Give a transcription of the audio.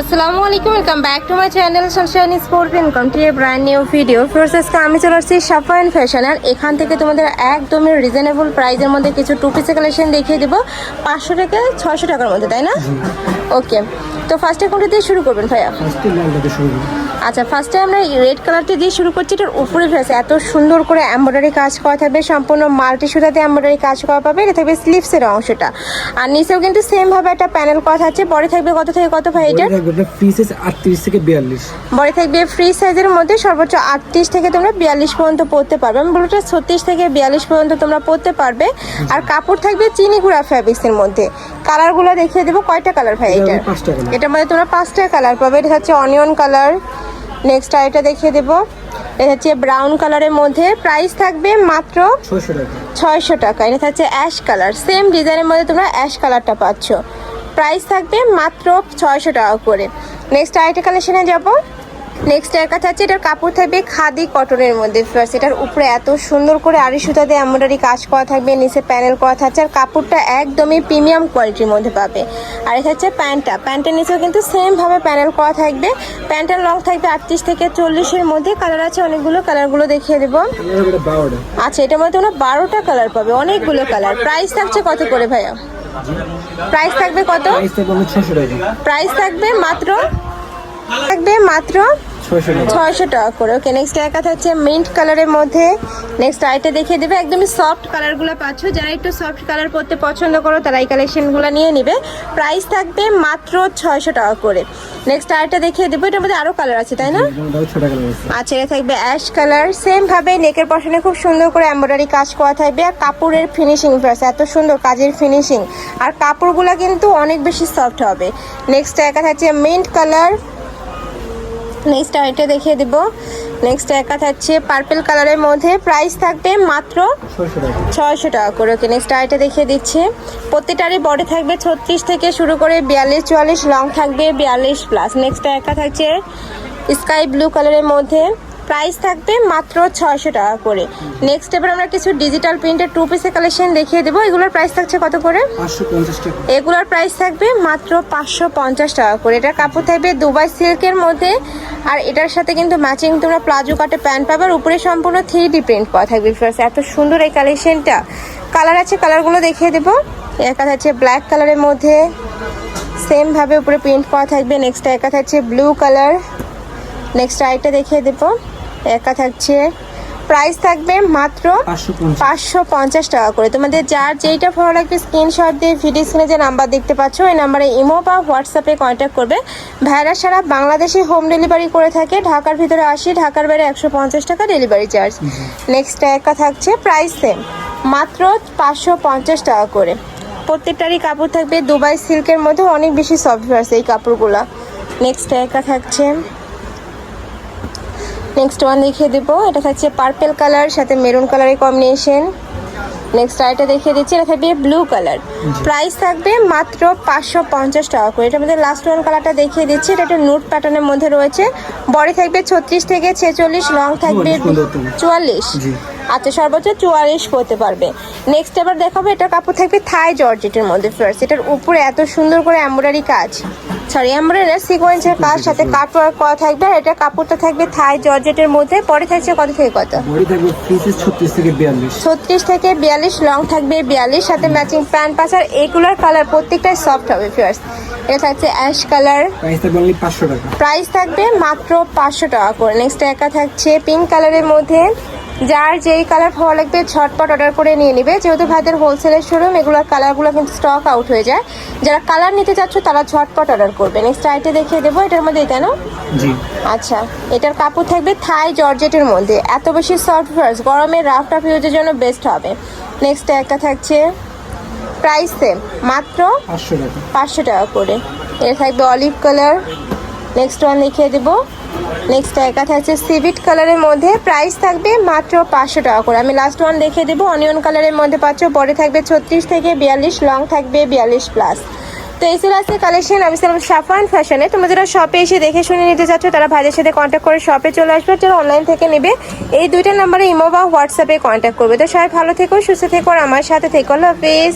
আসসালামু আলাইকুম welcome back to my channel sunshine sport income to a brand new video first আজকে আমি চলে আসছি সাফা অ্যান্ড ফ্যাশন আর এখান থেকে তোমাদের একদমই রিজনেবল প্রাইসের মধ্যে কিছু টু পিসের কালেকশন দেখিয়ে দেবো। পাঁচশো থেকে ছশো টাকার মধ্যে তাই না? ওকে তো ফার্স্টে কোনটা দিয়ে শুরু করবেন ভাইয়া। আচ্ছা ফার্স্টে আমরা রেড কালারটা দিয়ে শুরু করছি এটার উপরে ফেসে এত সুন্দর করে এমব্রয়ডারি কাজ করা থাকবে সম্পূর্ণ মাল্টি সুতাতে এমব্রয়ডারি কাজ করা পাবে এটা থাকবে স্লিভসের অংশটা। আর নিচেও কিন্তু সেম ভাবে একটা প্যানেল করা থাকছে পরে থাকবে কত থেকে কত ভাই এটা ফ্রি সাইজ আটত্রিশ থেকে বিয়াল্লিশ। বডি থাকবে ফ্রি সাইজের মধ্যে সর্বোচ্চ আটত্রিশ থেকে তোমরা বিয়াল্লিশ পর্যন্ত পড়তে পারবে। আমি বলতে ছত্রিশ থেকে বিয়াল্লিশ পর্যন্ত তোমরা পড়তে পারবে। আর কাপড় থাকবে চিনি গুঁড়া ফ্যাব্রিক্সের মধ্যে। কালারগুলো দেখিয়ে দেবো কয়টা কালার ভাই এটা এটার? মধ্যে তোমরা পাঁচটা কালার পাবে এটা হচ্ছে অনিয়ন কালার নেক্সট আর এটা দেখিয়ে দেবো। এটা হচ্ছে ব্রাউন কালারের মধ্যে। প্রাইস থাকবে মাত্র ছয়শো টাকা। ছয়শো টাকা। এটা হচ্ছে অ্যাশ কালার সেম ডিজাইনের মধ্যে তোমরা অ্যাশ কালারটা পাচ্ছ। প্রাইস থাকবে মাত্র ছয়শো টাকা করে। নেক্সট আরেকটা কালেকশনে যাব। নেক্সট এর কাছে আছে এটার কাপড় থাকবে খাদি কটনের মধ্যে ফার্স্ট এটার উপরে এত সুন্দর করে আড়ি সুতা দিয়ে এমব্রয়ডারি কাজ করা থাকবে নিচে প্যানেল করা থাকছে আর কাপড়টা একদমই প্রিমিয়াম কোয়ালিটির মধ্যে পাবে। আর এটা হচ্ছে প্যান্টটা প্যান্টের নিচেও কিন্তু সেম ভাবে প্যানেল করা থাকবে। প্যান্টের লং থাকবে আটত্রিশ থেকে চল্লিশের মধ্যে কালার আছে অনেকগুলো কালারগুলো দেখিয়ে দেবো। আচ্ছা এটার মধ্যে তোমরা বারোটা কালার পাবে অনেকগুলো কালার প্রাইস থাকছে কত করে ভাইয়া? প্রাইস থাকবে কত? প্রাইস থাকবে মাত্র থাকবে মাত্র ছয়শো টাকা। করে ওকে নেক্সট একা থাকছে মিন্ট কালারের মধ্যে। নেক্সট আইটা দেখিয়ে দেবে একদমই সফট কালারগুলো পাচ্ছ। যারা একটু সফট কালার পরতে পছন্দ করো তারা এই কালেকশনগুলো নিয়ে নিবে। প্রাইস থাকবে মাত্র ছয়শো টাকা করে। নেক্সট আইটা দেখিয়ে দেবো এটার মধ্যে আরও কালার আছে তাই না? আচ্ছা এটা থাকবে অ্যাশ কালার সেম ভাবে নেকের পশনে খুব সুন্দর করে এমব্রয়ডারি কাজ করা থাকবে। আর কাপড়ের ফিনিশিং এত সুন্দর কাজের ফিনিশিং আর কাপড়গুলো কিন্তু অনেক বেশি সফট হবে। নেক্সট একা থাকছে মিন্ট কালার নেক্সট আইটে দেখিয়ে দিব। নেক্সট একা থাকছে পার্পেল কালারের মধ্যে। প্রাইস থাকবে মাত্র ছয়শো টাকা। করে। ওকে নেক্সট আইটে দেখিয়ে দিচ্ছে। প্রত্যেকটারই বডি থাকবে ছত্রিশ থেকে শুরু করে বিয়াল্লিশ চুয়াল্লিশ লং থাকবে বিয়াল্লিশ প্লাস নেক্সট একা থাকছে স্কাই ব্লু কালারের মধ্যে। প্রাইস থাকবে মাত্র ছয়শো টাকা করে। নেক্সট এবার আমরা কিছু ডিজিটাল প্রিন্টের টু পিসের কালেকশন দেখিয়ে দেবো। এগুলোর প্রাইস থাকছে কত করে? এগুলোর প্রাইস থাকবে মাত্র পাঁচশো পঞ্চাশ টাকা করে। এটার কাপড় থাকবে দুবাই সিল্কের মধ্যে। আর এটার সাথে কিন্তু ম্যাচিং তোমরা প্লাজো কাটে প্যান্ট পাবে। আর উপরে সম্পূর্ণ থ্রি ডি প্রিন্ট করা থাকবে ফার্স্ট এত সুন্দর এই কালেকশনটা কালার আছে কালারগুলো দেখিয়ে দেবো। একা থাকছে ব্ল্যাক কালারের মধ্যে। সেম ভাবে উপরে প্রিন্ট করা থাকবে। নেক্সট একা থাকছে ব্লু কালার নেক্সট আইটা দেখিয়ে দেবো। একা থাকছে। প্রাইস থাকবে মাত্র পাঁচশো পঞ্চাশ। টাকা করে। তোমাদের যার যেইটা ভালো লাগবে স্ক্রিনশট দিয়ে ভিডিও স্ক্রিনে যে নাম্বার দেখতে পাচ্ছ ওই নাম্বারে ইমো বা হোয়াটসঅ্যাপে কন্ট্যাক্ট করবে। ভাইরা সারা বাংলাদেশে হোম ডেলিভারি করে থাকে। ঢাকার ভিতরে আসি ঢাকার বাইরে একশো পঞ্চাশ টাকা ডেলিভারি চার্জ নেক্সট একা থাকছে প্রাইস সেম মাত্র পাঁচশো পঞ্চাশ টাকা করে। প্রত্যেকটারই কাপড় থাকবে। দুবাই সিল্কের মধ্যে অনেক বেশি সফট আছে এই কাপড়গুলো। নেক্সট একা থাকছে। নেক্সট ওয়ান দেখিয়ে দেবো। এটা থাকছে পার্পেল কালার সাথে মেরুন কালারের কম্বিনেশন নেক্সট আরেকটা দেখিয়ে দিচ্ছি এটা থাকবে ব্লু কালার প্রাইস থাকবে মাত্র পাঁচশো পঞ্চাশ টাকা করে। এটার মধ্যে লাস্ট ওয়ান কালারটা দেখিয়ে দিচ্ছি এটা একটা নোট প্যাটার্নের মধ্যে রয়েছে। বডি থাকবে ছত্রিশ থেকে ছেচল্লিশ লং থাকবে চুয়াল্লিশ। আচ্ছা সর্বোচ্চ চুয়াল্লিশ করতে পারবে। নেক্সট এবার দেখাবো এটার কাপড় থাকবে থাই জর্জেটের মধ্যে ফার্স্ট এটার উপরে এত সুন্দর করে এমব্রয়ডারি কাজ। সরি এমব্রয়ডারি সিকোয়েন্সের কাজ সাথে কাট ওয়ার্ক করা থাকবে আর এটা কাপড়টা থাকবে থাই জর্জেটের মধ্যে। পরে থাকছে কত থেকে কত? ছত্রিশ থেকে বিয়াল্লিশ। লং থাকবে বিয়াল্লিশ সাথে ম্যাচিং প্যান্ট পাস আর এগুলোর কালার প্রত্যেকটাই সফট হবে ফার্স্ট এটা থাকছে অ্যাশ কালার প্রাইস থাকবে মাত্র পাঁচশো টাকা করে। নেক্সট একা থাকছে পিঙ্ক কালারের মধ্যে। যার যেই কালার ভালো লাগবে ঝটপট অর্ডার করে নিয়ে নিবে। যেহেতু ভাইদের হোলসেলের শোরুম এগুলোর কালারগুলো কিন্তু স্টক আউট হয়ে যায়। যারা কালার নিতে চাচ্ছ তারা ঝটপট অর্ডার করবে। নেক্সট আইটে দেখিয়ে দেবো এটার মধ্যে এটা না? আচ্ছা এটার কাপড় থাকবে থাই জর্জেটের মধ্যে। এত বেশি সফট ফার্স গরমে রাফ টাফ ইউজের জন্য বেস্ট হবে। নেক্সট একটা থাকছে প্রাইস সেম মাত্র পাঁচশো টাকা। পাঁচশো টাকা করে। এটা থাকবে অলিভ কালার নেক্সট ওয়ান দেখিয়ে দেবো। নেক্সট একা থাকছে সিভিট কালারের মধ্যে প্রাইস থাকবে মাত্র পাঁচশো টাকা করে। আমি লাস্ট ওয়ান দেখিয়ে দেবো অনিয়ন কালারের মধ্যে পাচ্ছ, পরে থাকবে ছত্রিশ থেকে বিয়াল্লিশ লং থাকবে বিয়াল্লিশ প্লাস তো এই ছিল আজকে কালেকশন আমি ছিলাম সাফান ফ্যাশনে তোমরা যারা শপে এসে দেখে শুনে নিতে চাচ্ছ, তারা ভাইদের সাথে কন্ট্যাক্ট করে শপে চলে আসবে। যারা অনলাইন থেকে নেবে, এই দুইটা নাম্বারে ইমো বা হোয়াটসঅ্যাপে কন্ট্যাক্ট করবে। তো সবাই ভালো থেকো, সুস্থ থেকো, আর আমার সাথে থেকো। হাফেজ।